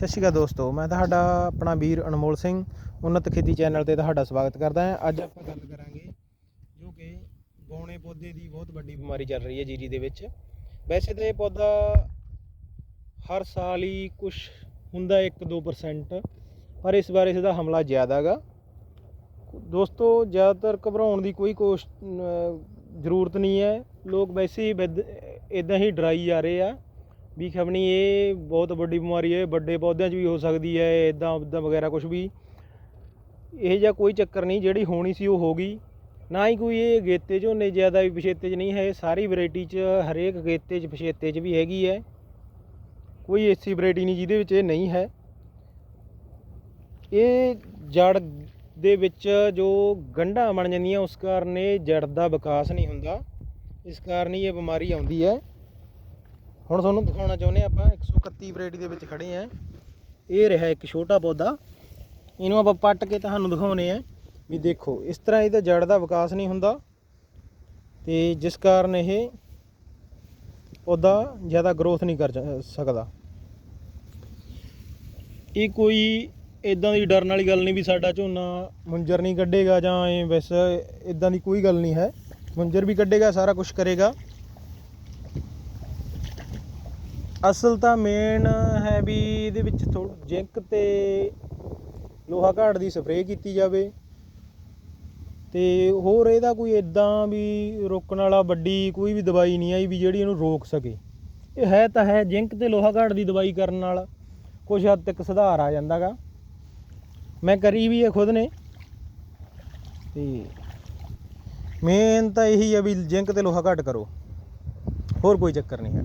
ਸਤਿ ਸ਼੍ਰੀ ਅਕਾਲ ਦੋਸਤੋ, ਮੈਂ ਤੁਹਾਡਾ ਆਪਣਾ ਵੀਰ ਅਨਮੋਲ ਸਿੰਘ ਉન્નਤ ਖੇਤੀ ਚੈਨਲ ਤੇ ਤੁਹਾਡਾ ਸਵਾਗਤ ਕਰਦਾ ਹਾਂ। ਅੱਜ ਆਪਾਂ ਗੱਲ ਕਰਾਂਗੇ ਜੋ ਕਿ ਬੌਣੇ ਪੌਦੇ ਦੀ ਬਹੁਤ ਵੱਡੀ ਬਿਮਾਰੀ ਚੱਲ ਰਹੀ ਹੈ ਜੀਰੀ ਦੇ ਵਿੱਚ। ਵੈਸੇ ਤਾਂ ਇਹ ਪੌਦਾ ਹਰ ਸਾਲ ਹੀ ਕੁਝ ਹੁੰਦਾ 1-2% ਪਰ ਇਸ ਵਾਰ ਇਸ ਦਾ ਹਮਲਾ ਜ਼ਿਆਦਾ ਹੈਗਾ। ਦੋਸਤੋ, ਜ਼ਿਆਦਾਤਰ ਘਬਰਾਉਣ ਦੀ ਕੋਈ ਕੋਸ਼ ਜ਼ਰੂਰਤ ਨਹੀਂ ਹੈ। ਲੋਕ ਵੈਸੇ ਹੀ ਇਦਾਂ ਹੀ ਡਰਾਈ ਜਾ ਰਹੇ ਆ। ਵੀ ਖਬਣੀ ਇਹ ਬਹੁਤ ਵੱਡੀ ਬਿਮਾਰੀ ਹੈ, ਵੱਡੇ ਪੌਦਿਆਂ 'ਚ ਵੀ ਹੋ ਸਕਦੀ ਹੈ ਇਦਾਂ ਉਦਾਂ ਵਗੈਰਾ ਕੁਝ ਵੀ। ਇਹ ਜਿਹਾ ਕੋਈ ਚੱਕਰ ਨਹੀਂ, ਜਿਹੜੀ ਹੋਣੀ ਸੀ ਉਹ ਹੋ ਗਈ। ਨਾ ਹੀ ਕੋਈ ਇਹ ਗੇਤੇ ਝੋਨੇ ਜ਼ਿਆਦਾ ਵੀ ਪਛੇਤੇ 'ਚ ਨਹੀਂ ਹੈ, ਇਹ ਸਾਰੀ ਵੈਰਾਈਟੀ 'ਚ, ਹਰੇਕ ਗੇਤੇ 'ਚ ਪਛੇਤੇ 'ਚ ਵੀ ਹੈਗੀ ਹੈ। ਕੋਈ ਐਸੀ ਵੈਰਾਈਟੀ ਨਹੀਂ ਜਿਹਦੇ ਵਿੱਚ ਇਹ ਨਹੀਂ ਹੈ। ਇਹ ਜੜ ਦੇ ਵਿੱਚ ਜੋ ਗੰਢਾਂ ਬਣ ਜਾਂਦੀਆਂ, ਉਸ ਕਾਰਨ ਇਹ ਜੜ ਦਾ ਵਿਕਾਸ ਨਹੀਂ ਹੁੰਦਾ। ਇਸ ਕਾਰਨ ਹੀ ਇਹ ਬਿਮਾਰੀ ਆਉਂਦੀ ਹੈ। ਹੁਣ ਤੁਹਾਨੂੰ ਦਿਖਾਉਣਾ ਚਾਹੁੰਦੇ ਹਾਂ ਆਪਾਂ 131 ਵੈਰਾਈਟੀ ਦੇ ਵਿੱਚ ਖੜੇ ਆ ਇਹ ਰਿਹਾ ਇੱਕ ਛੋਟਾ ਪੌਦਾ। ਇਹਨੂੰ ਆਪਾਂ ਪੱਟ ਕੇ ਤੁਹਾਨੂੰ ਦਿਖਾਉਨੇ ਆ ਵੀ ਦੇਖੋ, ਇਸ ਤਰ੍ਹਾਂ ਇਹਦਾ ਜੜ ਦਾ ਵਿਕਾਸ ਨਹੀਂ ਹੁੰਦਾ। ਤੇ ਜਿਸ ਕਾਰਨ ਇਹ ਪੌਦਾ ਜ਼ਿਆਦਾ ਗਰੋਥ ਨਹੀਂ ਕਰ ਸਕਦਾ। ਇਹ ਕੋਈ ਇਦਾਂ ਦੀ ਡਰਨ ਵਾਲੀ ਗੱਲ ਨਹੀਂ ਵੀ ਸਾਡਾ ਝੋਨਾ ਮੁੰਜਰ ਨਹੀਂ ਕੱਢੇਗਾ ਜਾਂ ਐ ਵੈਸੇ ਇਦਾਂ ਦੀ ਕੋਈ ਗੱਲ ਨਹੀਂ ਹੈ। ਮੁੰਜਰ ਵੀ ਕੱਢੇਗਾ, ਸਾਰਾ ਕੁਝ ਕਰੇਗਾ। ਅਸਲ ਤਾਂ ਮੇਨ ਹੈ ਵੀ ਇਹਦੇ ਵਿੱਚ ਥੋੜਾ ਜਿੰਕ ਤੇ ਲੋਹਾ ਘਾਟ ਦੀ ਸਪਰੇਅ ਕੀਤੀ ਜਾਵੇ। ਤੇ ਹੋਰ ਇਹਦਾ ਕੋਈ ਇਦਾਂ ਵੀ ਰੋਕਣ ਵਾਲਾ ਵੱਡੀ ਕੋਈ ਵੀ ਦਵਾਈ ਨਹੀਂ ਆਈ ਵੀ ਜਿਹੜੀ ਇਹਨੂੰ ਰੋਕ ਸਕੇ। ਇਹ ਹੈ ਤਾਂ ਹੈ ਜਿੰਕ ਤੇ ਲੋਹਾ ਘਾਟ ਦੀ ਦਵਾਈ ਕਰਨ ਨਾਲ ਕੁਝ ਹੱਦ ਤੱਕ ਸੁਧਾਰ ਆ ਜਾਂਦਾਗਾ। ਮੈਂ ਕਰੀ ਵੀ ਹੈ ਖੁਦ ਨੇ। ਤੇ ਮੇਨ ਤਾਂ ਇਹੀ ਹੈ ਵੀ ਜਿੰਕ ਤੇ ਲੋਹਾ ਘਾਟ ਕਰੋ। ਹੋਰ ਕੋਈ ਚੱਕਰ ਨਹੀਂ ਹੈ।